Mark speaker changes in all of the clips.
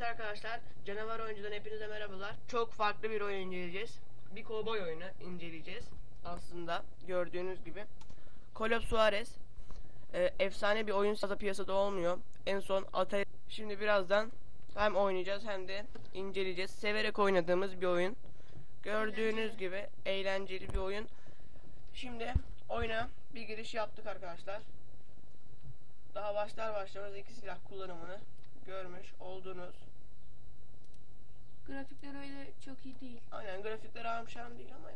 Speaker 1: Evet arkadaşlar, Canavar Oyuncu'dan hepinize merhabalar. Çok farklı bir oyun inceleyeceğiz. Bir kovboy oyunu inceleyeceğiz. Aslında gördüğünüz gibi. Call of Suarez. e, efsane bir oyun fazla piyasada olmuyor. En son Atari... Şimdi birazdan hem oynayacağız hem de inceleyeceğiz. Severek oynadığımız bir oyun. Gördüğünüz gibi eğlenceli bir oyun. Şimdi oyuna bir giriş yaptık arkadaşlar. Daha başlar başlamaz iki silah kullanımını görmüş oldunuz.
Speaker 2: Grafikler öyle çok iyi değil.
Speaker 1: Aynen grafikler amşam değil ama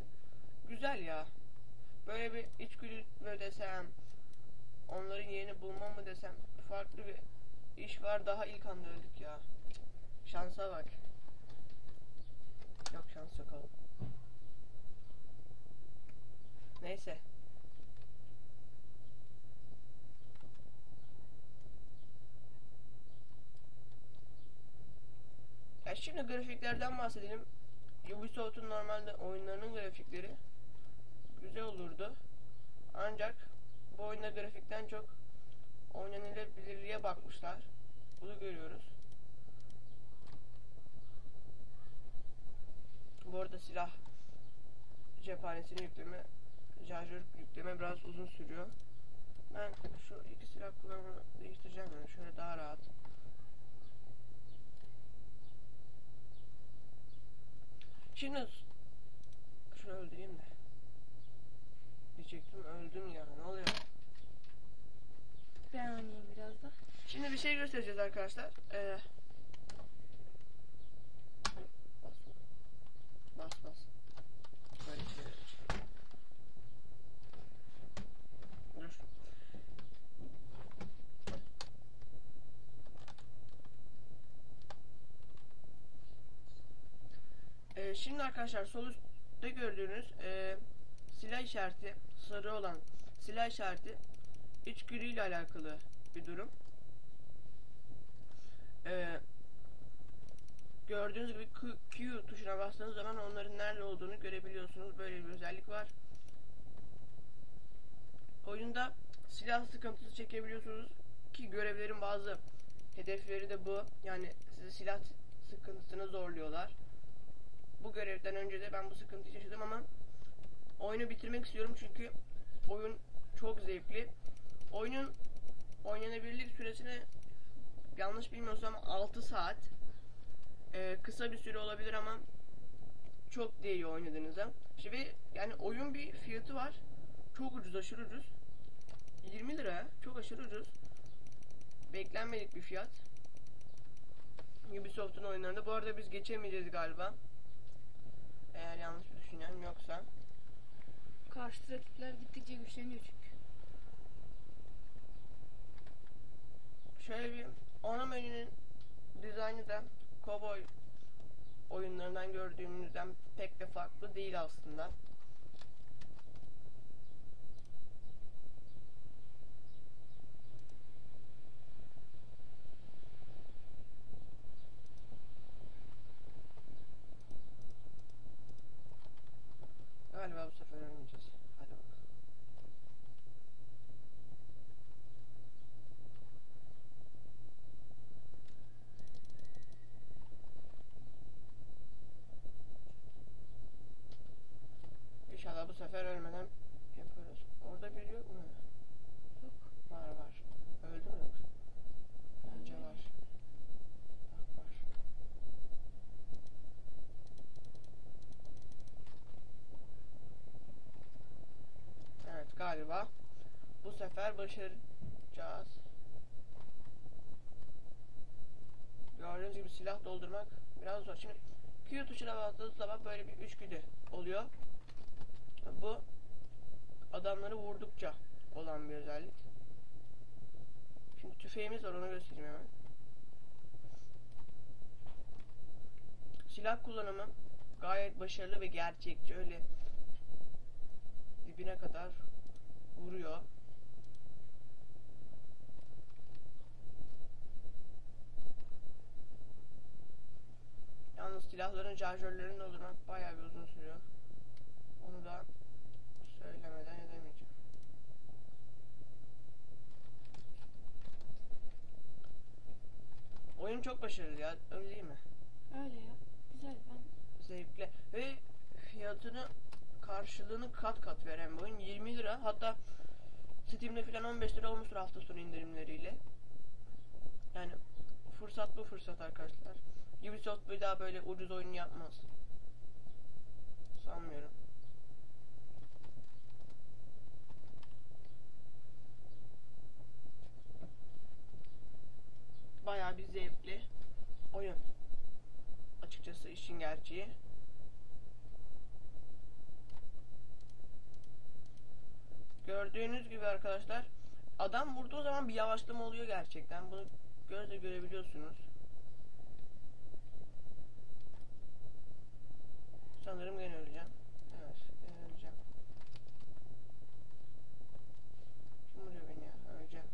Speaker 1: güzel ya. Böyle bir içgüdü mü desem, onların yerini bulmam mı desem, farklı bir iş var daha ilk anda öldük ya. Şansa bak. Yok şans yok oğlum. Neyse. Şimdi grafiklerden bahsedelim. Ubisoft'un normalde oyunlarının grafikleri güzel olurdu. Ancak bu oyunda grafikten çok oynanılabilirliğe bakmışlar. Bunu görüyoruz. Bu arada silah cephanesini yükleme, şarjör yükleme biraz uzun sürüyor. Ben şu iki silah kullanımını değiştireceğim yani şöyle daha rahat. Şimdi şunu öldüreyim de. Diyecektim öldüm ya. Ne oluyor?
Speaker 2: Ben oynayayım biraz da.
Speaker 1: Şimdi bir şey göstereceğiz arkadaşlar. Ee, bas. Bas şimdi arkadaşlar sol üstte gördüğünüz e, silah işareti sarı olan silah işareti içgüdüyle alakalı bir durum. Ee, gördüğünüz gibi Q, Q tuşuna bastığınız zaman onların nerede olduğunu görebiliyorsunuz. Böyle bir özellik var. Oyunda silah sıkıntısı çekebiliyorsunuz ki görevlerin bazı hedefleri de bu. Yani sizi silah sıkıntısını zorluyorlar. Bu görevden önce de ben bu sıkıntıyı yaşadım ama oyunu bitirmek istiyorum çünkü oyun çok zevkli. Oyunun oynanabilirlik süresini yanlış bilmiyorsam 6 saat. Ee, kısa bir süre olabilir ama çok değiyor oynadığınızda. Ve yani oyun bir fiyatı var. Çok ucuz, aşırı ucuz. 20 lira. Çok aşırı ucuz. Beklenmedik bir fiyat. Ubisoft'un oyunlarında. Bu arada biz geçemeyeceğiz galiba. Yoksa.
Speaker 2: Karşı rakipler gittikçe güçleniyor çünkü.
Speaker 1: Şöyle bir ana menünün dizaynı da Cowboy oyunlarından gördüğümüzden pek de farklı değil aslında. Galiba bu sefer ölmeyeceğiz. Hadi bakalım. İnşallah bu sefer ölmeden yaparız. Orada biri yok mu?
Speaker 2: Yok.
Speaker 1: Var var. Öldü mü yoksa? Bence var. Bak var. Evet galiba bu sefer başaracağız. Gördüğünüz gibi silah doldurmak biraz zor. Şimdi Q tuşuna bastığınız zaman böyle bir üçgüdü oluyor. Bu adamları vurdukça olan bir özellik. Şimdi tüfeğimiz var onu göstereyim hemen. Silah kullanımı gayet başarılı ve gerçekçi öyle dibine kadar vuruyor. Yalnız silahların şarjörlerini doldurmak bayağı bir uzun sürüyor. Onu da söylemeden edemeyeceğim. Oyun çok başarılı ya. Öyle değil mi?
Speaker 2: Öyle ya. Güzel ben
Speaker 1: Zevkli. Ve fiyatını karşılığını kat kat veren bir oyun. 20 lira. Hatta Steam'de falan 15 lira olmuştur hafta sonu indirimleriyle. Yani fırsat bu fırsat arkadaşlar. Ubisoft bir daha böyle ucuz oyun yapmaz. Sanmıyorum. Bayağı bir zevkli oyun. Açıkçası işin gerçeği. Gördüğünüz gibi arkadaşlar adam vurduğu zaman bir yavaşlama oluyor gerçekten. Bunu gözle görebiliyorsunuz. Sanırım gene öleceğim. Evet, gene öleceğim. Kim vuruyor beni ya? Öleceğim.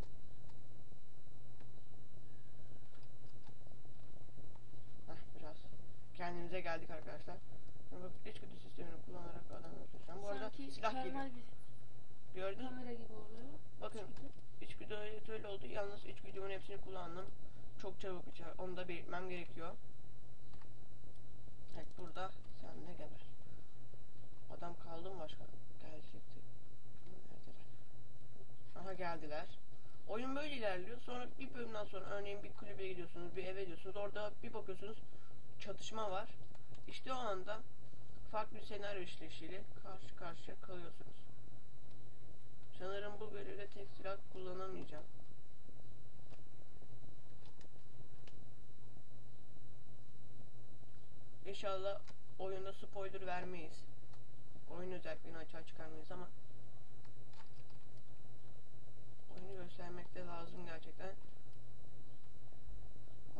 Speaker 1: Heh, biraz kendimize geldik arkadaşlar. Şimdi içgüdü sistemini kullanarak adam öldüreceğim. Bu arada
Speaker 2: sanki
Speaker 1: silah
Speaker 2: termal bir
Speaker 1: Gördün
Speaker 2: kamera gibi oluyor.
Speaker 1: Bakın
Speaker 2: Çünkü
Speaker 1: içgüdü öyle, oldu. Yalnız içgüdümün hepsini kullandım. Çok çabuk içer. Onu da belirtmem gerekiyor. Evet burada sen de geber. Adam kaldı mı başka? Gelecekti. Neredeler? Aha geldiler. Oyun böyle ilerliyor. Sonra bir bölümden sonra örneğin bir kulübe gidiyorsunuz, bir eve gidiyorsunuz. Orada bir bakıyorsunuz çatışma var. İşte o anda farklı bir senaryo işleyişiyle karşı karşıya kalıyorsunuz. Sanırım bu bölümde tek silah kullanamayacağım. İnşallah oyunda spoiler vermeyiz. Oyun özelliklerini açığa çıkarmayız ama oyunu göstermek de lazım gerçekten.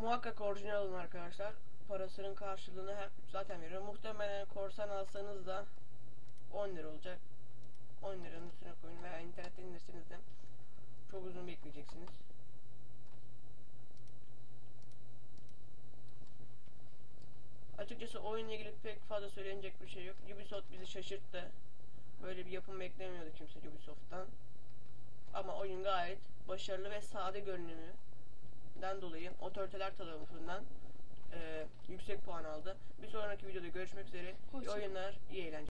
Speaker 1: Muhakkak orijinal alın arkadaşlar. Parasının karşılığını her, zaten veriyor. Muhtemelen korsan alsanız da 10 lira olacak. 10 liranın üstüne koyun veya internetten indirseniz de çok uzun bekleyeceksiniz. Açıkçası oyunla ilgili pek fazla söylenecek bir şey yok. Ubisoft bizi şaşırttı. Böyle bir yapım beklemiyordu kimse Ubisoft'tan. Ama oyun gayet başarılı ve sade görünümünden dolayı otoriteler tarafından e, yüksek puan aldı. Bir sonraki videoda görüşmek üzere. İyi
Speaker 2: Hoşça kalın.
Speaker 1: oyunlar, iyi eğlenceler.